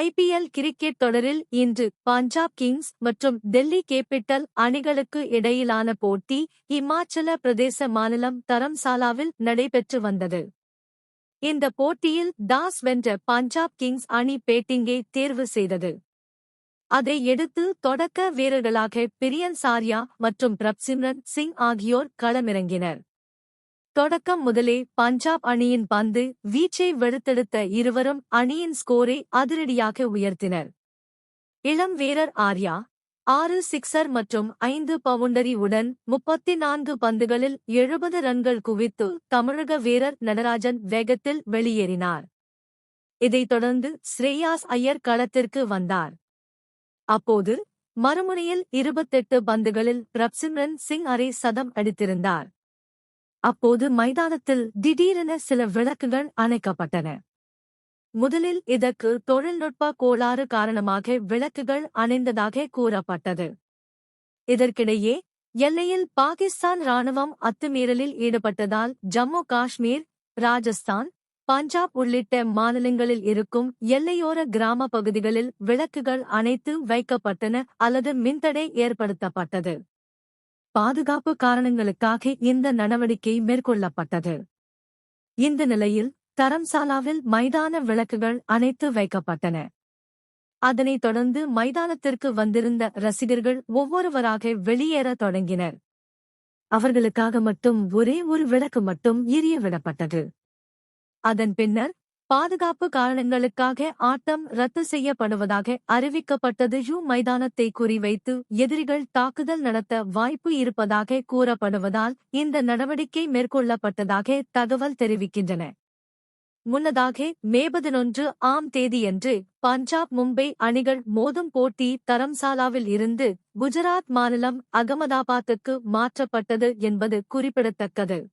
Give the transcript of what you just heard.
IPL cricket தொடரில் இன்று Punjab Kings மற்றும் டெல்லி கேபிட்டல் அணிகளுக்கு இடையிலான போட்டி இமாச்சல பிரதேச மாநிலம் தரம்சாலாவில் நடைபெற்று வந்தது. இந்த போட்டியில் டாஸ் வென்ற பஞ்சாப் கிங்ஸ் அணி பேட்டிங்கை தேர்வு செய்தது. அதையடுத்து தொடக்க வீரர்களாக பிரியன் சாரியா மற்றும் பிரப்சிம்ரன் சிங் ஆகியோர் களமிறங்கினர். தொடக்கம் முதலே பஞ்சாப் அணியின் பந்து வீச்சை வெடுத்தெடுத்த இருவரும் அணியின் ஸ்கோரை அதிரடியாக உயர்த்தினர். இளம் வீரர் ஆர்யா ஆறு சிக்ஸர் மற்றும் ஐந்து பவுண்டரி உடன் முப்பத்தி நான்கு பந்துகளில் எழுபது ரன்கள் குவித்து தமிழக வீரர் நடராஜன் வேகத்தில் வெளியேறினார். இதைத் தொடர்ந்து ஸ்ரேயாஸ் ஐயர் களத்திற்கு வந்தார். அப்போது மறுமுனையில் இருபத்தெட்டு பந்துகளில் பிரப்சிம்ரன் சிங் அரை சதம் அடித்திருந்தார். அப்போது மைதானத்தில் திடீரென சில விளக்குகள் அணைக்கப்பட்டன. முதலில் இதற்கு தொழில்நுட்ப கோளாறு காரணமாக விளக்குகள் அணைந்ததாக கூறப்பட்டது. இதற்கிடையே எல்லையில் பாகிஸ்தான் ராணுவம் அத்துமீறலில் ஈடுபட்டதால் ஜம்மு காஷ்மீர் ராஜஸ்தான் பஞ்சாப் உள்ளிட்ட மாநிலங்களில் இருக்கும் எல்லையோர கிராம பகுதிகளில் விளக்குகள் அணைத்து வைக்கப்பட்டன அல்லது மின்தடை ஏற்படுத்தப்பட்டது. பாதுகாப்பு காரணங்களுக்காக இந்த நடவடிக்கை மேற்கொள்ளப்பட்டது. இந்த நிலையில் தரம்சாலாவில் மைதான விளக்குகள் அனைத்து வைக்கப்பட்டன. அதனைத் தொடர்ந்து மைதானத்திற்கு வந்திருந்த ரசிகர்கள் ஒவ்வொருவராக வெளியேறத் தொடங்கினர். அவர்களுக்காக மட்டும் ஒரே ஒரு விளக்கு மட்டும் எரிய விடப்பட்டது. அதன் பின்னர் பாதுகாப்பு காரணங்களுக்காக ஆட்டம் ரத்து செய்யப்படுவதாக அறிவிக்கப்பட்டது. யூ மைதானத்தை குறிவைத்து எதிரிகள் தாக்குதல் நடத்த வாய்ப்பு இருப்பதாக கூறப்படுவதால் இந்த நடவடிக்கை மேற்கொள்ளப்பட்டதாக தகவல் தெரிவிக்கின்றன. முன்னதாக மே பதினொன்று ஆம் தேதியன்று பஞ்சாப் மும்பை அணிகள் மோதும் போட்டி தரம்சாலாவில் இருந்து குஜராத் மாநிலம் அகமதாபாத்துக்கு மாற்றப்பட்டது என்பது குறிப்பிடத்தக்கது.